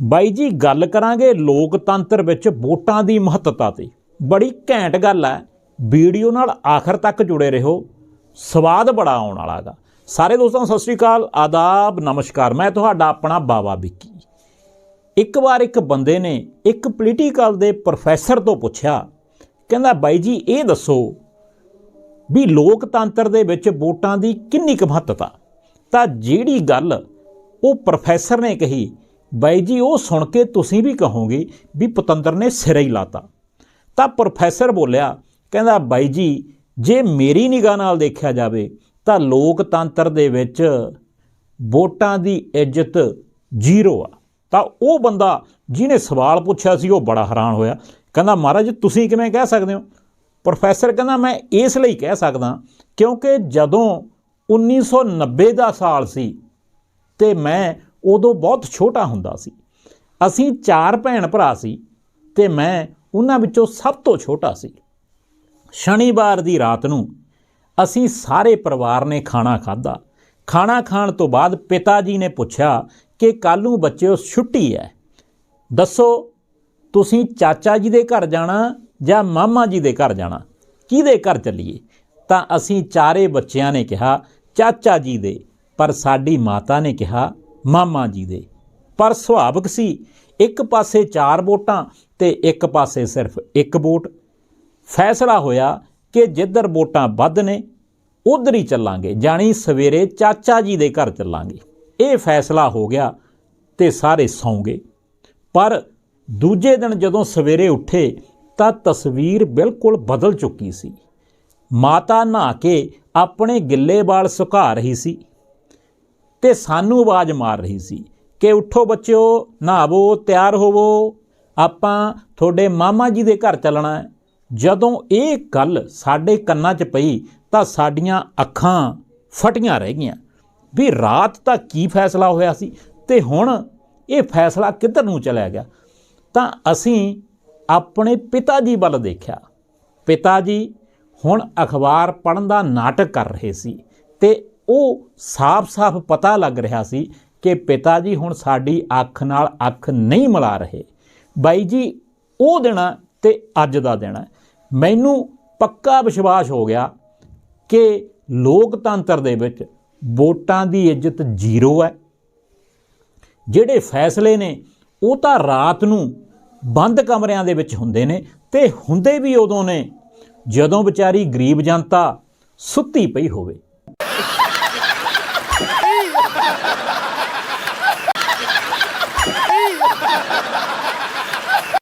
ਬਾਈ ਜੀ, ਗੱਲ ਕਰਾਂਗੇ ਲੋਕਤੰਤਰ ਵਿੱਚ ਵੋਟਾਂ ਦੀ ਮਹੱਤਤਾ ਤੇ ਬੜੀ ਘੈਂਟ ਗੱਲ ਹੈ। ਵੀਡੀਓ ਨਾਲ ਆਖਰ ਤੱਕ ਜੁੜੇ ਰਹੋ। ਸਵਾਦ ਬੜਾ ਆਉਣ ਵਾਲਾਗਾ ਸਾਰੇ ਦੋਸਤਾਂ, ਸਤਿ ਸ੍ਰੀ ਅਕਾਲ, ਆਦਾਬ, ਨਮਸਕਾਰ। ਮੈਂ ਤੁਹਾਡਾ ਆਪਣਾ ਬਾਬਾ ਵਿੱਕੀ। ਇੱਕ ਵਾਰ ਇੱਕ ਬੰਦੇ ਨੇ ਇੱਕ ਪੋਲੀਟੀਕਲ ਦੇ ਪ੍ਰੋਫੈਸਰ ਤੋਂ ਪੁੱਛਿਆ, ਕਹਿੰਦਾ, ਬਾਈ ਜੀ, ਇਹ ਦੱਸੋ ਵੀ ਲੋਕਤੰਤਰ ਦੇ ਵਿੱਚ ਵੋਟਾਂ ਦੀ ਕਿੰਨੀ ਕੁ ਮਹੱਤਤਾ? ਤਾਂ ਜਿਹੜੀ ਗੱਲ ਉਹ ਪ੍ਰੋਫੈਸਰ ਨੇ ਕਹੀ ਬਾਈ ਜੀ, ਉਹ ਸੁਣ ਕੇ ਤੁਸੀਂ ਵੀ ਕਹੋਗੇ ਵੀ ਪਤੰਦਰ ਨੇ ਸਿਰ ਹੀ ਲਾਤਾ। ਤਾਂ ਪ੍ਰੋਫੈਸਰ ਬੋਲਿਆ, ਕਹਿੰਦਾ, ਬਾਈ ਜੀ, ਜੇ ਮੇਰੀ ਨਿਗਾਹ ਨਾਲ ਦੇਖਿਆ ਜਾਵੇ, ਤਾਂ ਲੋਕਤੰਤਰ ਦੇ ਵਿੱਚ ਵੋਟਾਂ ਦੀ ਇੱਜ਼ਤ ਜ਼ੀਰੋ ਆ। ਤਾਂ ਉਹ ਬੰਦਾ ਜਿਹਨੇ ਸਵਾਲ ਪੁੱਛਿਆ ਸੀ, ਉਹ ਬੜਾ ਹੈਰਾਨ ਹੋਇਆ। ਕਹਿੰਦਾ, ਮਹਾਰਾਜ, ਤੁਸੀਂ ਕਿਵੇਂ ਕਹਿ ਸਕਦੇ ਹੋ? ਪ੍ਰੋਫੈਸਰ ਕਹਿੰਦਾ, ਮੈਂ ਇਸ ਲਈ ਕਹਿ ਸਕਦਾ ਕਿਉਂਕਿ ਜਦੋਂ 1990 ਦਾ ਸਾਲ ਸੀ ਤੇ ਮੈਂ ਉਦੋਂ ਬਹੁਤ ਛੋਟਾ ਹੁੰਦਾ ਸੀ। ਅਸੀਂ ਚਾਰ ਭੈਣ ਭਰਾ ਸੀ ਤੇ ਮੈਂ ਉਹਨਾਂ ਵਿੱਚੋਂ ਸਭ ਤੋਂ ਛੋਟਾ ਸੀ। ਸ਼ਨੀਵਾਰ ਦੀ ਰਾਤ ਨੂੰ ਅਸੀਂ ਸਾਰੇ ਪਰਿਵਾਰ ਨੇ ਖਾਣਾ ਖਾਧਾ। ਖਾਣਾ ਖਾਣ ਤੋਂ ਬਾਅਦ ਪਿਤਾ ਜੀ ਨੇ ਪੁੱਛਿਆ ਕਿ ਕੱਲ ਨੂੰ ਬੱਚਿਓ ਛੁੱਟੀ ਹੈ। ਦੱਸੋ, ਤੁਸੀਂ ਚਾਚਾ ਜੀ ਦੇ ਘਰ ਜਾਣਾ ਜਾਂ ਮਾਮਾ ਜੀ ਦੇ ਘਰ ਜਾਣਾ? ਕਿਹਦੇ ਘਰ ਚੱਲੀਏ? ਤਾਂ ਅਸੀਂ ਚਾਰੇ ਬੱਚਿਆਂ ਨੇ ਕਿਹਾ, ਚਾਚਾ ਜੀ ਦੇ, ਪਰ ਸਾਡੀ ਮਾਤਾ ਨੇ ਕਿਹਾ ਮਾਮਾ ਜੀ ਦੇ। ਪਰ ਸੁਭਾਵਿਕ ਸੀ, ਇੱਕ ਪਾਸੇ ਚਾਰ ਵੋਟਾਂ ਤੇ ਇੱਕ ਪਾਸੇ ਸਿਰਫ ਇੱਕ ਵੋਟ। ਫੈਸਲਾ ਹੋਇਆ ਕਿ ਜਿੱਧਰ ਵੋਟਾਂ ਵੱਧ ਨੇ, ਉਧਰ ਹੀ ਚੱਲਾਂਗੇ, ਜਾਣੀ ਸਵੇਰੇ ਚਾਚਾ ਜੀ ਦੇ ਘਰ ਚੱਲਾਂਗੇ। ਇਹ ਫੈਸਲਾ ਹੋ ਗਿਆ ਤੇ ਸਾਰੇ ਸੌਂ ਗਏ ਪਰ ਦੂਜੇ ਦਿਨ ਜਦੋਂ ਸਵੇਰੇ ਉੱਠੇ, ਤਾਂ ਤਸਵੀਰ ਬਿਲਕੁਲ ਬਦਲ ਚੁੱਕੀ ਸੀ। ਮਾਤਾ ਨਹਾ ਕੇ ਆਪਣੇ ਗਿੱਲੇ ਵਾਲ ਸੁਕਾ ਰਹੀ ਸੀ। ਤੇ ਸਾਨੂੰ ਆਵਾਜ਼ ਮਾਰ ਰਹੀ ਸੀ ਕਿ ਉੱਠੋ ਬੱਚਿਓ, ਨਹਾਵੋ, ਤਿਆਰ ਹੋਵੋ। ਆਪਾਂ ਤੁਹਾਡੇ ਮਾਮਾ ਜੀ ਦੇ ਘਰ ਚੱਲਣਾ ਹੈ। ਜਦੋਂ ਇਹ ਗੱਲ ਸਾਡੇ ਕੰਨਾਂ 'ਚ ਪਈ ਤਾਂ ਸਾਡੀਆਂ ਅੱਖਾਂ ਫਟੀਆਂ ਰਹਿ ਗਈਆਂ। ਵੀ ਰਾਤ ਤਾਂ ਕੀ ਫੈਸਲਾ ਹੋਇਆ ਸੀ ਤੇ ਹੁਣ ਇਹ ਫੈਸਲਾ ਕਿੱਧਰ ਨੂੰ ਚਲਿਆ ਗਿਆ? ਤਾਂ ਅਸੀਂ ਆਪਣੇ ਪਿਤਾ ਜੀ ਵੱਲ ਦੇਖਿਆ। ਪਿਤਾ ਜੀ ਹੁਣ ਅਖਬਾਰ ਪੜ੍ਹਨ ਦਾ ਨਾਟਕ ਕਰ ਰਹੇ ਸੀ ਤੇ ਉਹ ਸਾਫ਼-ਸਾਫ਼ ਪਤਾ ਲੱਗ ਰਿਹਾ ਸੀ ਕਿ ਪਿਤਾ ਜੀ ਹੁਣ ਸਾਡੀ ਅੱਖ ਨਾਲ ਅੱਖ ਨਹੀਂ ਮਿਲਾ ਰਹੇ। ਬਾਈ ਜੀ, ਉਹ ਦਿਨ ਤੇ ਅੱਜ ਦਾ ਦਿਨ। ਮੈਨੂੰ ਪੱਕਾ ਵਿਸ਼ਵਾਸ ਹੋ ਗਿਆ ਕਿ ਲੋਕਤੰਤਰ ਦੇ ਵਿੱਚ ਵੋਟਾਂ ਦੀ ਇੱਜ਼ਤ ਜ਼ੀਰੋ ਹੈ। ਜਿਹੜੇ ਫੈਸਲੇ ਨੇ, ਉਹ ਤਾਂ ਰਾਤ ਨੂੰ ਬੰਦ ਕਮਰਿਆਂ ਦੇ ਵਿੱਚ ਹੁੰਦੇ ਨੇ ਤੇ ਹੁੰਦੇ ਵੀ ਉਦੋਂ ਨੇ, ਜਦੋਂ ਵਿਚਾਰੀ ਗਰੀਬ ਜਨਤਾ ਸੁੱਤੀ ਪਈ ਹੋਵੇ।